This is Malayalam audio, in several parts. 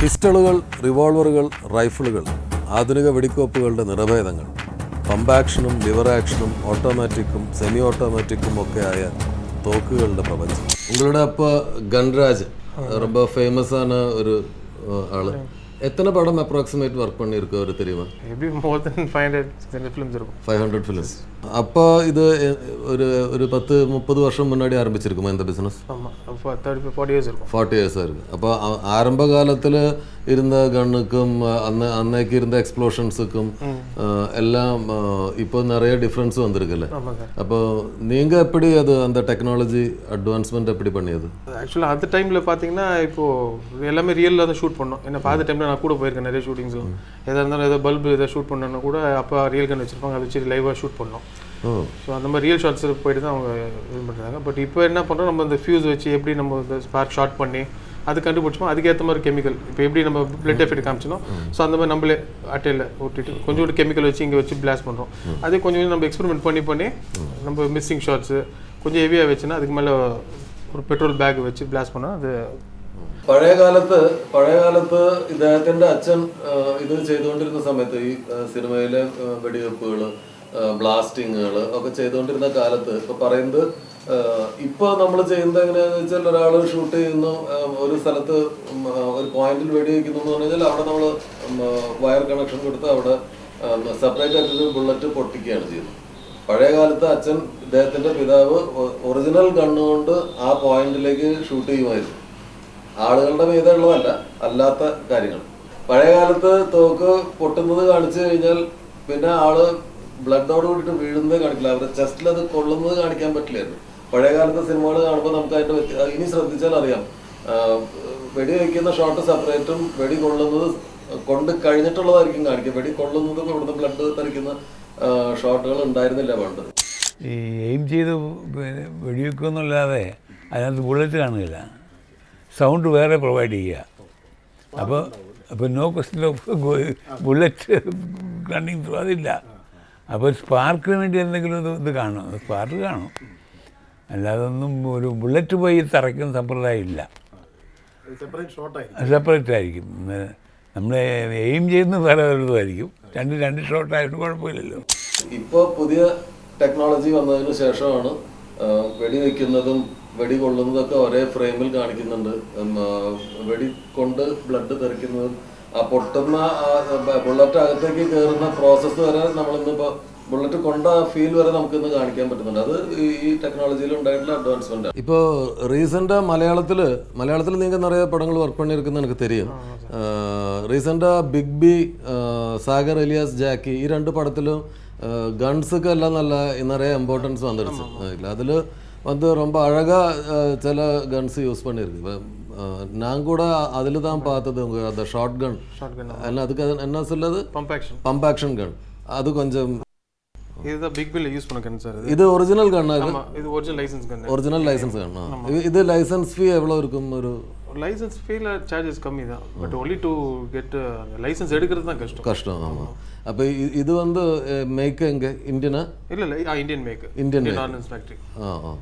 പിസ്റ്റളുകൾ റിവോൾവറുകൾ റൈഫിളുകൾ ആധുനിക വെടിക്കോപ്പുകളുടെ നിറഭേദങ്ങൾ പമ്പ് ആക്ഷനും ലിവർ ആക്ഷനും ഓട്ടോമാറ്റിക്കും സെമി ഓട്ടോമാറ്റിക്കും ഒക്കെ ആയ തോക്കുകളുടെ പ്രപഞ്ചം. നിങ്ങളുടെ അപ്പ ഗൺരാജ് റബ്ബ ഫേമസ് ആണ് ഒരു ആൾ. எத்தனை படம் அப்ராக்சிமேட் ஒர்க் பண்ணியிருக்கு அவர் தெரியுமா maybe more than five hundred films இருக்கும் ஃபைவ் ஹண்ட்ரட் ஃபிலிம்ஸ் அப்போ இது எ- ஒரு ஒரு பத்து முப்பது வருஷம் முன்னாடி ஆரம்பிச்சிருக்குமா இந்த பிஸ்னஸ் ஆமாம் அப்போ தேர்ட்டி ஃபார்ட்டி இயர்ஸ் இருக்கும் ஃபார்ட்டி இயர்ஸாக இருக்குது அப்போ ஆரம்ப காலத்தில் இருந்த கன்னுக்கும் அன்ன அன்னைக்கு இருந்த எக்ஸ்ப்ளோஷன்ஸுக்கும் எல்லாம் இப்போ நிறைய டிஃப்ரென்ஸ் வந்திருக்குல்ல. அப்போ நீங்கள் எப்படி அது அந்த டெக்னாலஜி அட்வான்ஸ்மெண்ட் எப்படி பண்ணியது? ஆக்சுவலாக அந்த டைமில் பார்த்தீங்கன்னா இப்போது எல்லாமே ரியலில் தான் ஷூட் பண்ணோம். ஏன்னா பார்த்த டைமில் நான் கூட போயிருக்கேன் நிறைய ஷூட்டிங்ஸ்லாம் எதாக இருந்தாலும் ஏதோ பல்பு எதாவது ஷூட் பண்ணணும்னா கூட அப்போ ரியல் கன் வச்சிருப்பாங்க. அதை வச்சு லைவாக ஷூட் பண்ணோம். ஸோ அந்த மாதிரி ரியல் ஷாட்ஸ் போயிட்டு தான் அவங்க இது பண்ணுறாங்க பட் இப்போ என்ன பண்ணுறோம் நம்ம இந்த ஃபியூஸ் வச்சு எப்படி நம்ம ஸ்பார்க் ஷார்ட் பண்ணி அது கண்டுபிடிச்சோம் அதுக்கேற்ற மாதிரி கெமிக்கல் இப்போ எப்படி நம்ம பிளட் எஃபெக்ட் காமிச்சோம் ஸோ அந்த மாதிரி நம்மளே அட்டையில் ஒட்டிட்டு கொஞ்சோண்டு கெமிக்கல் வச்சு இங்கே வச்சு பிளாஸ்ட் பண்ணுறோம் அதே கொஞ்சம் கொஞ்சம் நம்ம எக்ஸ்பெரிமெண்ட் பண்ணி பண்ணி நம்ம மிஸ்ஸிங் ஷாட்ஸு கொஞ்சம் ஹெவியாக வச்சுன்னா அதுக்கு மேலே ஒரு பெட்ரோல் பேக் வச்சு பிளாஸ்ட் பண்ணால் அது പഴയ കാലത്ത് പഴയ കാലത്ത് ഇദ്ദേഹത്തിന്റെ അച്ഛൻ ആ, ഇത് ചെയ്തുകൊണ്ടിരുന്ന സമയത്ത് ഈ ആ, സിനിമയിലെ ആ, വെടിവെപ്പുകൾ ബ്ലാസ്റ്റിങ്ങുകൾ ഒക്കെ ചെയ്തുകൊണ്ടിരുന്ന കാലത്ത് ഇപ്പൊ പറയുന്നത് ആ, ഇപ്പൊ നമ്മൾ ചെയ്യുന്നത് എങ്ങനെയാന്ന് വെച്ചാൽ ഒരാൾ ഷൂട്ട് ചെയ്യുന്നു ഒരു സ്ഥലത്ത് ഒരു പോയിന്റിൽ വെടിവെക്കുന്നു എന്ന് പറഞ്ഞാൽ അവിടെ നമ്മൾ വയർ കണക്ഷൻ കൊടുത്ത് അവിടെ സെപ്പറേറ്റ് ആയിട്ടൊരു ബുള്ളറ്റ് പൊട്ടിക്കുകയാണ് ചെയ്യുന്നത്. പഴയ കാലത്ത് അച്ഛൻ ഇദ്ദേഹത്തിന്റെ പിതാവ് ഒറിജിനൽ കണ്ണുകൊണ്ട് ആ പോയിന്റിലേക്ക് ഷൂട്ട് ചെയ്യുമായിരുന്നു. ആളുകളുടെ മീതുള്ളതല്ല അല്ലാത്ത കാര്യങ്ങൾ. പഴയ കാലത്ത് തോക്ക് പൊട്ടുന്നത് കാണിച്ചു കഴിഞ്ഞാൽ പിന്നെ ആൾ ബ്ലഡോട് കൂടിയിട്ട് വീഴുന്നത് കാണിക്കില്ല. അവരുടെ ചെസ്റ്റിൽ അത് കൊള്ളുന്നത് കാണിക്കാൻ പറ്റില്ലായിരുന്നു. പഴയ കാലത്തെ സിനിമകൾ കാണുമ്പോൾ നമുക്ക് അതിന്റെ ഇനി ശ്രദ്ധിച്ചാൽ അറിയാം. വെടി വയ്ക്കുന്ന ഷോട്ട് സെപ്പറേറ്റും വെടി കൊള്ളുന്നത് കൊണ്ട് കഴിഞ്ഞിട്ടുള്ളതായിരിക്കും കാണിക്കുക. വെടി കൊള്ളുന്നത് ഇവിടുന്ന് ബ്ലഡ് തെറിക്കുന്ന ഷോട്ടുകൾ ഉണ്ടായിരുന്നില്ല പണ്ട്. ഈ എയിം ചെയ്ത് വെടിവെക്കുക എന്നല്ലാതെ അതിനകത്ത് ബുള്ളറ്റ് കാണുകയില്ല. സൗണ്ട് വേറെ പ്രൊവൈഡ് ചെയ്യുക. അപ്പോൾ അപ്പോൾ no question of bullet running അതില്ല. അപ്പോൾ സ്പാർക്കിന് വേണ്ടി എന്തെങ്കിലും ഇത് കാണും. സ്പാർക്ക് കാണും. അല്ലാതെ ഒന്നും ഒരു ബുള്ളറ്റ് പോയി തറയ്ക്കുന്ന സമ്പ്രദായം ഇല്ല. സെപ്പറേറ്റ് ആയിരിക്കും. നമ്മൾ എയിം ചെയ്യുന്ന വേറെ വലുതുമായിരിക്കും രണ്ട് രണ്ട് ഷോട്ടായിട്ട് കുഴപ്പമില്ലല്ലോ. ഇപ്പോൾ പുതിയ ടെക്നോളജി വന്നതിന് ശേഷമാണ് വെടിവെക്കുന്നതും വെടി കൊള്ളുന്നതൊക്കെ ഒരേ ഫ്രെയിമിൽ കാണിക്കുന്നുണ്ട്. വെടി കൊണ്ട് ബ്ലഡ് തെറിക്കുന്നതും ആ പൊട്ടുന്ന ബുള്ളറ്റ് അകത്തേക്ക് കയറുന്ന പ്രോസസ്സ് വരെ നമ്മളിന്നിപ്പോ ബുള്ളറ്റ് കൊണ്ട ഫീൽ വരെ നമുക്ക് ഇന്ന് കാണിക്കാൻ പറ്റുന്നുണ്ട് അത് ഈ- ഈ ടെക്നോളജിയിൽ ഉണ്ടായിട്ടുള്ള അഡ്വാൻസ്മെന്റ് இப்போ ரீசெண்டா மலையாளத்தில் மலையாளத்தில் நீங்கள் நிறைய படங்கள் ஒர்க் பண்ணியிருக்குன்னு எனக்கு தெரியும் റീസെൻ്റാ big B Sagar alias Jacky ഈ രണ്ട് പടത്തിലും கன்ஸுக்கு எல்லாம் நல்ல நிறைய இம்பார்ட்டன்ஸ் வந்துடுச்சு இல்லை அதில் வந்து ரொம்ப அழகாக சில கன்ஸ் யூஸ் பண்ணியிருக்கு இப்போ நான் கூட அதில் தான் பார்த்தது உங்கள் அந்த ஷார்ட் கன் ஷார்ட் கன் என்ன அதுக்கு அது என்ன சொல்லுது pump action pump action gun அது கொஞ்சம் இதுதான் பிக் பில்ல யூஸ் பண்ண கன் சார் இது. ஒரிஜினல் கண்ணா இது? Original license gun original license கண்ணா இது லைசன்ஸ் ஃபீ எவ்வளோ இருக்கும் ஒரு? லைசன்ஸ் ஃபீல சார்ஜஸ் கம்மி தான். But only to get license எடுக்கிறது தான் கஷ்டம். கஷ்டம் ஆமாம் அப்போ இது வந்து மேக் எங்கே இந்தியனா இல்ல இல்ல Indian make Indian Indian ordnance factory ஆ ஆ. அஹ்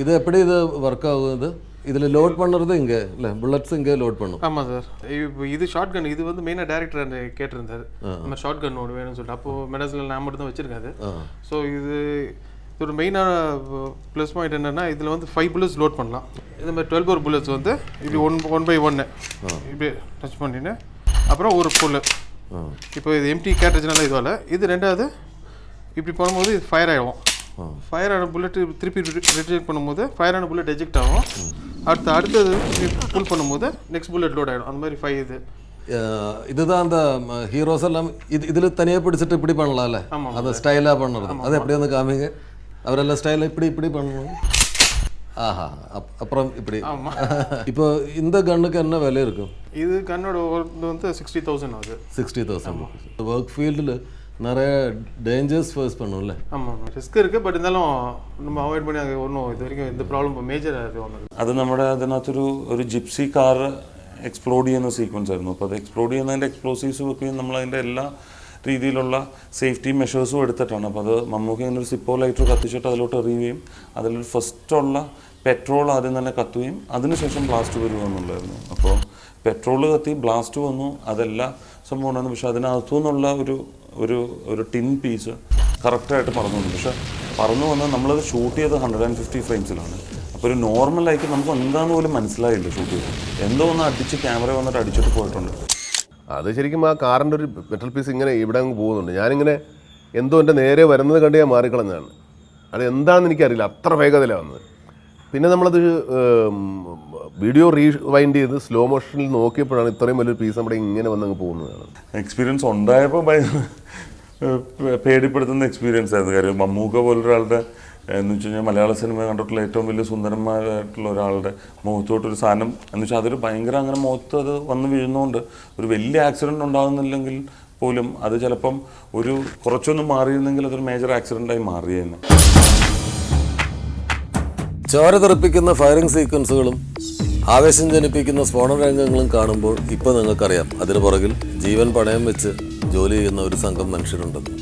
இது எப்படி இது ஒர்க் ஆகும் இது இதில் லோட் பண்ணுறது இங்கே இல்லை புல்லட்ஸ் இங்கே லோட் பண்ணும் ஆமா சார் இப்போ இது ஷார்ட் கன் இது வந்து மெயினாக டேரக்டர் கேட்டிருந்தாரு நம்ம ஷார்ட் கன் ஒன்று வேணும்னு சொல்லிட்டு அப்போ மெடஸில் நான் மட்டும் தான் வச்சிருக்காது ஸோ இது இதோட மெயினான ப்ளஸ் பாயிண்ட் என்னன்னா இதில் வந்து ஃபைவ் புல்லட்ஸ் லோட் பண்ணலாம் இந்த மாதிரி டுவெல் போர் புல்லட்ஸ் வந்து இப்படி ஒன் ஒன் பை ஒன்று இப்படி டச் பண்ணின்னு அப்புறம் ஒரு புல்லு இப்போ இது எம்டி கேட்டரிஜ்னால இதுவால இது ரெண்டாவது இப்படி பண்ணும்போது இது ஃபயர் ஆகிடும் ஃபயர் ஆன புல்லட் திருப்பி ரிஜெக்ட் பண்ணும்போது ஃபயர் ஆன புல்லட் எஜெக்ட் ஆகும். அடுத்து அடுத்தது புல் பண்ணும்போது நெக்ஸ்ட் புல்லட் லோட் ஆகிடும் அந்த மாதிரி ஃபைவ் இது. இதுதான் அந்த ஹீரோஸ் எல்லாம் இது இதில் தனியாக பிடிச்சிட்டு இப்படி பண்ணலாம்ல. அதை ஸ்டைலாக பண்ணுறது. அது எப்படி வந்து காமிங்க? அவரெல்லாம் ஸ்டைலாக இப்படி இப்படி பண்ணணும். ஆஹா அப் அப்புறம் இப்படி. இப்போ இந்த கன்னுக்கு என்ன விலை இருக்கும்? இது கண்ணோட வந்து சிக்ஸ்டி தௌசண்ட் ஆகுது. சிக்ஸ்டி தௌசண்ட் ஒர்க் ஃபீல்டில் நிறைய டேஞ்சர்ஸ் ஃபேஸ் பண்ணும்ல. ஆமாம் ரிஸ்க் இருக்குது பട്ട് இருந்தாலும் நம்ம അവോയ്ഡ് പണി ഒന്നും ഇതുവരെയും എന്ത് പ്രോബ്ലം മേജർ അത് നമ്മുടെ അതിനകത്തൊരു ഒരു ജിപ്സി കാർ എക്സ്പ്ലോഡ് ചെയ്യുന്ന സീക്വൻസ് ആയിരുന്നു അപ്പോൾ അത് എക്സ്പ്ലോഡ് ചെയ്യുന്നതിന്റെ എക്സ്പ്ലോസീവ്സ് വെക്കുകയും നമ്മൾ അതിന്റെ എല്ലാ രീതിയിലുള്ള സേഫ്റ്റി മെഷേഴ്സും എടുത്തിട്ടാണ്. അപ്പോൾ അത് മമ്മൂക്ക് ഇങ്ങനെ ഒരു സിപ്പോ ലൈറ്റർ കത്തിച്ചിട്ട് അതിലോട്ട് എറിയുകയും അതിൽ ഫസ്റ്റുള്ള പെട്രോൾ ആദ്യം തന്നെ കത്തുകയും അതിനുശേഷം ബ്ലാസ്റ്റ് വരുമെന്നുള്ളായിരുന്നു അപ്പോൾ പെട്രോൾ കത്തി ബ്ലാസ്റ്റ് വന്നു അതെല്ലാം സംഭവം ഉണ്ടായിരുന്നു. പക്ഷേ അതിനകത്തു നിന്നുള്ള ഒരു ഒരു ഒരു ടിൻ പീസ് കറക്റ്റായിട്ട് പറന്നു വന്നു പക്ഷെ പറന്നു വന്ന് നമ്മളത് ഷൂട്ട് ചെയ്ത് ഹൺഡ്രഡ് ആൻഡ് ഫിഫ്റ്റി ഫ്രെയിംസിലാണ് അപ്പോൾ ഒരു നോർമലായിട്ട് നമുക്ക് എന്താന്ന് പോലും മനസ്സിലായില്ല ഷൂട്ട് ചെയ്ത്. എന്തോ ഒന്ന് അടിച്ച് ക്യാമറ വന്നിട്ട് അടിച്ചിട്ട് പോയിട്ടുണ്ട്. അത് ശരിക്കും ആ കാറിന്റെ ഒരു മെറ്റൽ പീസ് ഇങ്ങനെ ഇവിടെ അങ്ങ് പോകുന്നുണ്ട്. ഞാനിങ്ങനെ എന്തോ എന്റെ നേരെ വരുന്നത് കണ്ട് ഞാൻ മാറിക്കളഞ്ഞാണ് അത് എന്താണെന്ന് എനിക്കറിയില്ല. അത്ര വേഗതയിലാണ് വന്നത്. പിന്നെ നമ്മളത് വീഡിയോ റീവൈൻഡ് ചെയ്ത് സ്ലോ മോഷനിൽ നോക്കിയപ്പോഴാണ് ഇത്രയും വലിയൊരു പീസ് നമ്മുടെ ഇങ്ങനെ വന്നങ്ങ് പോകുന്നതാണ് എക്സ്പീരിയൻസ് ഉണ്ടായപ്പോൾ പേടിപ്പെടുത്തുന്ന എക്സ്പീരിയൻസ് ആയിരുന്നു. കാര്യം മമ്മൂക്ക പോലൊരാളുടെ എന്ന് വെച്ച് കഴിഞ്ഞാൽ മലയാള സിനിമ കണ്ടിട്ടുള്ള ഏറ്റവും വലിയ സുന്ദരന്മാരായിട്ടുള്ള ഒരാളുടെ മുഖത്തോട്ടൊരു സാധനം. എന്ന് വെച്ചാൽ അതൊരു ഭയങ്കര അങ്ങനെ മുഖത്ത് അത് വന്ന് വീഴുന്നതുകൊണ്ട് ഒരു വലിയ ആക്സിഡന്റ് ഉണ്ടാകുന്നില്ലെങ്കിൽ പോലും അത് ചിലപ്പം ഒരു കുറച്ചൊന്നും മാറിയിരുന്നെങ്കിൽ അതൊരു മേജർ ആക്സിഡന്റായി മാറിയേനെ. ചോര തെറിപ്പിക്കുന്ന ഫയറിംഗ് സീക്വൻസുകളും ആവേശം ജനിപ്പിക്കുന്ന സ്ഫോടന രംഗങ്ങളും കാണുമ്പോൾ ഇപ്പോൾ നിങ്ങൾക്കറിയാം. അതിനു പുറകിൽ ജീവൻ പണയം വെച്ച് ജോലി ചെയ്യുന്ന ഒരു സംഘം മനുഷ്യരുണ്ടെന്ന്.